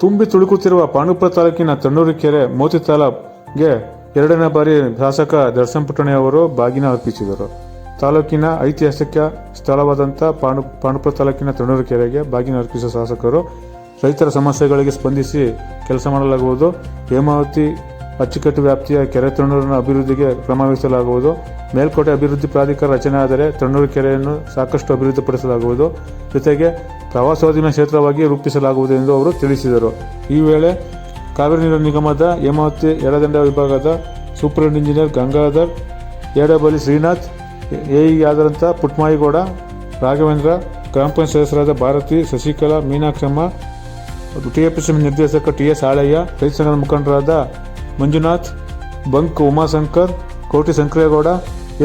ತುಂಬಿ ತುಳುಕುತ್ತಿರುವ ಪಾಂಡುಪುರ ತಾಲೂಕಿನ ತಣ್ಣೂರು ಕೆರೆ ಮೋತಿ ತಾಲಾಬ್ಗೆ ಎರಡನೇ ಬಾರಿ ಶಾಸಕ ದರ್ಶನ್ ಪುಟ್ಟಣೆಯವರು ಬಾಗಿನ ಅರ್ಪಿಸಿದರು. ತಾಲೂಕಿನ ಐತಿಹಾಸಿಕ ಸ್ಥಳವಾದಂಥ ಪಾಂಡು ಪಾಂಡುಪುರ ತಾಲೂಕಿನ ತಣ್ಣೂರು ಕೆರೆಗೆ ಬಾಗಿನ ಅರ್ಪಿಸಿದ ಶಾಸಕರು ರೈತರ ಸಮಸ್ಯೆಗಳಿಗೆ ಸ್ಪಂದಿಸಿ ಕೆಲಸ ಮಾಡಲಾಗುವುದು. ಹೇಮಾವತಿ ಅಚ್ಚುಕಟ್ಟು ವ್ಯಾಪ್ತಿಯ ಕೆರೆ ತಣ್ಣೂರಿನ ಅಭಿವೃದ್ಧಿಗೆ ಕ್ರಮವಹಿಸಲಾಗುವುದು. ಮೇಲ್ಕೋಟೆ ಅಭಿವೃದ್ಧಿ ಪ್ರಾಧಿಕಾರ ರಚನೆ ಆದರೆ ತಣ್ಣೂರು ಕೆರೆಯನ್ನು ಸಾಕಷ್ಟು ಅಭಿವೃದ್ಧಿಪಡಿಸಲಾಗುವುದು. ಜೊತೆಗೆ ಪ್ರವಾಸೋದ್ಯಮ ಕ್ಷೇತ್ರವಾಗಿ ರೂಪಿಸಲಾಗುವುದು ಎಂದು ಅವರು ತಿಳಿಸಿದರು. ಈ ವೇಳೆ ಕಾವೇರಿ ನೀರು ನಿಗಮದ ಹೇಮಾವತಿ ಎಡದಂಡ ವಿಭಾಗದ ಸೂಪರಿಂಟ್ ಇಂಜಿನಿಯರ್ ಗಂಗಾಧರ್, ಎಡಬಲಿ ಶ್ರೀನಾಥ್, ಎಇ ಯಾದರಂತ ಪುಟ್ಮಾಯಿಗೌಡ, ರಾಘವೇಂದ್ರ, ಗ್ರಾಮ ಪಂಚಾಯತ್ ಸದಸ್ಯರಾದ ಭಾರತಿ, ಶಶಿಕಲಾ, ಮೀನಾಕ್ಷಮ್ಮ ಟಿಎಪಿಸಿ ನಿರ್ದೇಶಕ ಟಿ ಎಸ್ ಆಳಯ್ಯ ರೈತ ಸಂಘದ ಮುಖಂಡರಾದ ಮಂಜುನಾಥ್ ಬಂಕ್ ಉಮಾಶಂಕರ್ ಕೋಟಿ ಶಂಕರೇಗೌಡ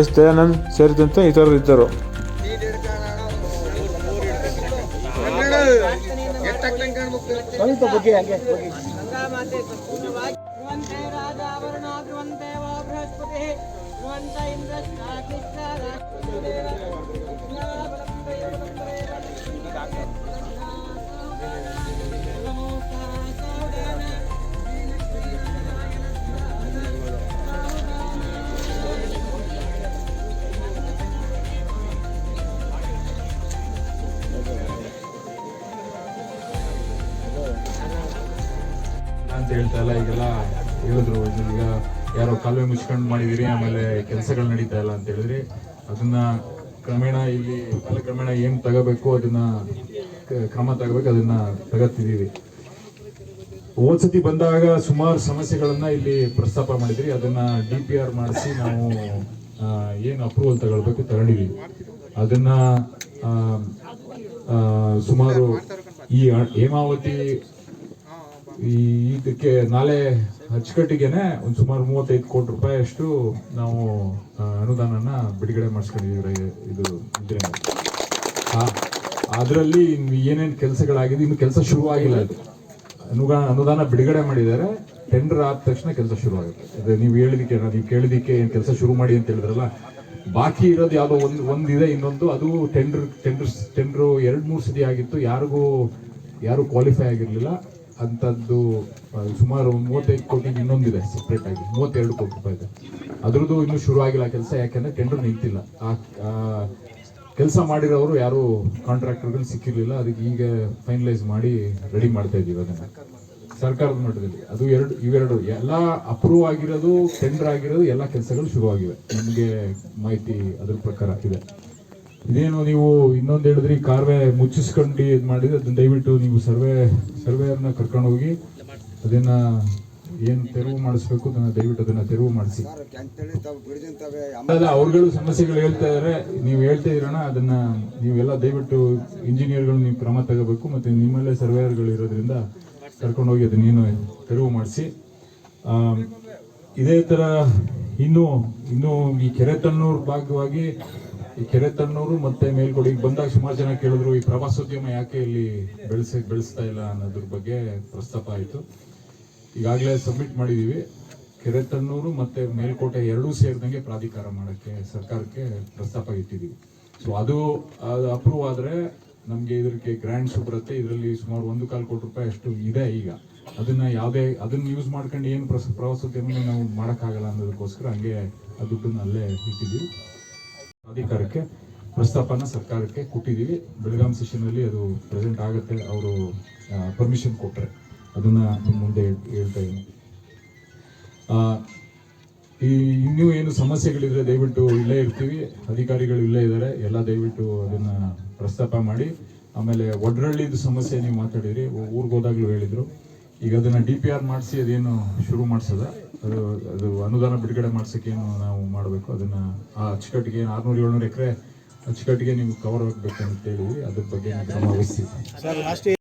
ಎಸ್ ದಯಾನಂದ್ ಸೇರಿದಂತೆ ಇತರರು ಇದ್ದರು. ಸ್ವಲ್ಪ ಹೇಳ್ತಾ ಇಲ್ಲ, ಈಗೆಲ್ಲ ಹೇಳಿದ್ರು ಈಗ ಯಾರೋ ಕಾಲುವೆ ಮುಚ್ಕೊಂಡು ಮಾಡಿದಿರಿ ಆಮೇಲೆ ಕೆಲಸಗಳು ನಡೀತಾ ಇಲ್ಲ ಅಂತ ಹೇಳಿದ್ರಿ ಅದನ್ನ ಕ್ರಮೇಣ ಇಲ್ಲಿ ಕಾಲಕ್ರಮೇಣ ಏನ್ ತಗೋಬೇಕು, ಅದನ್ನ ಕ್ರಮ ತಗೋಬೇಕು, ಅದನ್ನ ತಗತ್ತಿದೀವಿ ಓದ್ಸತಿ ಬಂದಾಗ ಸುಮಾರು ಸಮಸ್ಯೆಗಳನ್ನ ಇಲ್ಲಿ ಪ್ರಸ್ತಾಪ ಮಾಡಿದ್ರಿ, ಅದನ್ನ ಡಿ ಪಿ ಆರ್ ಮಾಡಿಸಿ ನಾವು ಏನು ಅಪ್ರೂವಲ್ ತಗೊಳ್ಬೇಕು ತಗೊಂಡಿವಿ ಅದನ್ನ ಸುಮಾರು ಈ ಹೇಮಾವತಿ ಈ ಇದಕ್ಕೆ ನಾಳೆ ಅಚ್ಚುಕಟ್ಟಿಗೆನೆ ಒಂದು ಸುಮಾರು ಮೂವತ್ತೈದು ಕೋಟಿ ರೂಪಾಯಿ ಅಷ್ಟು ನಾವು ಅನುದಾನನ ಬಿಡುಗಡೆ ಮಾಡಿಸ್ಕೊಂಡಿದ್ದೀವಿ ಇದು ಇದರಿಂದ ಅದರಲ್ಲಿ ಏನೇನು ಕೆಲಸಗಳಾಗಿದೆ, ಇನ್ನು ಕೆಲಸ ಶುರುವಾಗಿಲ್ಲ ಅದು. ಅನುದಾನ ಅನುದಾನ ಬಿಡುಗಡೆ ಮಾಡಿದ್ದಾರೆ ಟೆಂಡರ್ ಆದ ತಕ್ಷಣ ಕೆಲಸ ಶುರು ಆಗುತ್ತೆ ಅದು ನೀವು ಹೇಳಿದಕ್ಕೆ, ನೀವು ಕೇಳಿದಕ್ಕೆ ಏನು ಕೆಲಸ ಶುರು ಮಾಡಿ ಅಂತ ಹೇಳಿದ್ರಲ್ಲ, ಬಾಕಿ ಇರೋದು ಯಾವುದೋ ಒಂದು ಒಂದಿದೆ, ಇನ್ನೊಂದು, ಅದು ಟೆಂಡರ್ ಟೆಂಡರ್ ಟೆಂಡರ್ ಎರಡು ಮೂರು ಸತಿ ಆಗಿತ್ತು, ಯಾರಿಗೂ ಯಾರು ಕ್ವಾಲಿಫೈ ಆಗಿರಲಿಲ್ಲ. ಅಂಥದ್ದು ಸುಮಾರು ಮೂವತ್ತೈದು ಕೋಟಿ ಇನ್ನೊಂದಿದೆ ಸಪ್ರೇಟ್ ಆಗಿ, ಮೂವತ್ತೆರಡು ಕೋಟಿ ರೂಪಾಯಿ ಇದೆ. ಅದ್ರದ್ದು ಇನ್ನೂ ಶುರು ಆಗಿಲ್ಲ ಕೆಲಸ, ಯಾಕೆಂದ್ರೆ ಟೆಂಡರ್ ನಿಂತಿಲ್ಲ. ಆ ಕೆಲಸ ಮಾಡಿರೋರು ಯಾರು ಕಾಂಟ್ರಾಕ್ಟರ್ಗಳು ಸಿಕ್ಕಿರಲಿಲ್ಲ, ಅದಕ್ಕೆ ಈಗ ಫೈನಲೈಸ್ ಮಾಡಿ ರೆಡಿ ಮಾಡ್ತಾ ಇದೀವಿ ಅದನ್ನ. ಸರ್ಕಾರದ ಮಟ್ಟದಲ್ಲಿ. ಅದು ಎರಡು, ಇವೆರಡು, ಎಲ್ಲ ಅಪ್ರೂವ್ ಆಗಿರೋದು ಟೆಂಡರ್ ಆಗಿರೋದು, ಎಲ್ಲ ಕೆಲಸಗಳು ಶುರುವಾಗಿವೆ. ನಮಗೆ ಮಾಹಿತಿ ಅದ್ರ ಪ್ರಕಾರ ಇದೆ. ಇದೇನು ನೀವು ಇನ್ನೊಂದು ಹೇಳಿದ್ರಿ, ಕಾರ್ವೆ ಮುಚ್ಚಿಸ್ಕೊಂಡು ಇದು ಮಾಡಿದ್ರೆ ಅದನ್ನ ದಯವಿಟ್ಟು ನೀವು ಸರ್ವೆ, ಸರ್ವೇಯರ್ನ ಕರ್ಕೊಂಡು ಹೋಗಿ ಅದನ್ನ ಏನು ತೆರವು ಮಾಡಿಸ್ಬೇಕು ಅದನ್ನ ದಯವಿಟ್ಟು ಅದನ್ನ ತೆರವು ಮಾಡಿಸಿ. ಅವ್ರುಗಳು ಸಮಸ್ಯೆಗಳು ಹೇಳ್ತಾ ಇದಾರೆ, ನೀವು ಹೇಳ್ತಾ ಇದ್ರಣ ಅದನ್ನ ನೀವೆಲ್ಲ ದಯವಿಟ್ಟು ಇಂಜಿನಿಯರ್ಗಳು ನೀವು ಕ್ರಮ ತಗೋಬೇಕು ಮತ್ತೆ ನಿಮ್ಮಲ್ಲೇ ಸರ್ವೇಯರ್ಗಳು ಇರೋದ್ರಿಂದ ಹೋಗಿ ಅದನ್ನೇನು ತೆರವು ಮಾಡಿಸಿ. ಇದೇ ತರ ಇನ್ನು ಇನ್ನು ಈ ಕೆರೆ ತಣ್ಣೂರು ಭಾಗವಾಗಿ ಈ ಕೆರೆ ತಣ್ಣವರು ಮತ್ತೆ ಮೇಲ್ಕೋಡಿಗೆ ಬಂದಾಗ ಸುಮಾರು ಜನ ಕೇಳಿದ್ರು, ಈ ಪ್ರವಾಸೋದ್ಯಮ ಯಾಕೆ ಇಲ್ಲಿ ಬೆಳೆಸಿ, ಬೆಳೆಸ್ತಾ ಇಲ್ಲ ಅನ್ನೋದ್ರ ಬಗ್ಗೆ ಪ್ರಸ್ತಾಪ ಆಯಿತು. ಈಗಾಗಲೇ ಸಬ್ಮಿಟ್ ಮಾಡಿದೀವಿ. ಕೆರೆತಣ್ಣೂರು ಮತ್ತೆ ಮೇಲ್ಕೋಟೆ ಎರಡೂ ಸೇರಿದಂಗೆ ಪ್ರಾಧಿಕಾರ ಮಾಡೋಕ್ಕೆ, ಸರ್ಕಾರಕ್ಕೆ ಪ್ರಸ್ತಾಪ ಇಟ್ಟಿದ್ದೀವಿ ಸೊ ಅದು ಅದು ಅಪ್ರೂವ್ ಆದರೆ ನಮಗೆ ಇದಕ್ಕೆ ಗ್ರ್ಯಾಂಡ್ಸ್ ಬರುತ್ತೆ ಇದರಲ್ಲಿ ಸುಮಾರು ಒಂದು ಕಾಲು ಕೋಟಿ ರೂಪಾಯಿ ಅಷ್ಟು ಇದೆ ಈಗ. ಅದನ್ನ ಯಾವುದೇ, ಅದನ್ನ ಯೂಸ್ ಮಾಡ್ಕೊಂಡು ಏನು ಪ್ರಸ ಪ್ರವಾಸೋದ್ಯಮ ನಾವು ಮಾಡೋಕ್ಕಾಗಲ್ಲ ಅನ್ನೋದಕ್ಕೋಸ್ಕರ ಹಂಗೆ ಆ ದುಡ್ಡನ್ನು ಅಲ್ಲೇ ಇಟ್ಟಿದ್ದೀವಿ ಪ್ರಾಧಿಕಾರಕ್ಕೆ ಪ್ರಸ್ತಾಪನ ಸರ್ಕಾರಕ್ಕೆ ಕೊಟ್ಟಿದ್ದೀವಿ. ಬೆಳಗಾಂ ಸೆಷನ್ನಲ್ಲಿ ಅದು ಪ್ರೆಸೆಂಟ್ ಆಗುತ್ತೆ. ಅವರು ಪರ್ಮಿಷನ್ ಕೊಟ್ಟರೆ ಅದನ್ನ ನಿಮ್ಮ ಮುಂದೆ ಹೇಳ್ತಾ ಇದ್ದೀನಿ. ಈ ಇನ್ನೂ ಏನು ಸಮಸ್ಯೆಗಳಿದ್ರೆ ದಯವಿಟ್ಟು ಇಲ್ಲೇ ಇರ್ತೀವಿ. ಅಧಿಕಾರಿಗಳು ಇಲ್ಲೇ ಇದ್ದಾರೆ. ಎಲ್ಲ ದಯವಿಟ್ಟು ಅದನ್ನ ಪ್ರಸ್ತಾಪ ಮಾಡಿ. ಆಮೇಲೆ ಒಡ್ರಳ್ಳಿದು ಸಮಸ್ಯೆ ನೀವು ಮಾತಾಡಿದ್ರಿ. ಊರಿಗೆ ಹೋದಾಗ್ಲೂ ಹೇಳಿದ್ರು. ಈಗ ಅದನ್ನ ಡಿ ಪಿ ಆರ್ ಮಾಡಿಸಿ ಅದೇನು ಶುರು ಮಾಡಿಸದ? ಅದು ಅದು ಅನುದಾನ ಬಿಡುಗಡೆ ಮಾಡ್ಸೋಕ್ಕೇನು ನಾವು ಮಾಡಬೇಕು? ಅದನ್ನು ಆ ಅಚ್ಚುಕಟ್ಟಿಗೆ ಏನು ಆರುನೂರು, ಏಳ್ನೂರು ಎಕರೆ ಅಚ್ಚುಕಟ್ಟಿಗೆ ನೀವು ಕವರ್ ಆಗಬೇಕು ಅಂತ ಹೇಳಿದ್ವಿ. ಅದ್ರ ಬಗ್ಗೆ ಕ್ರಮ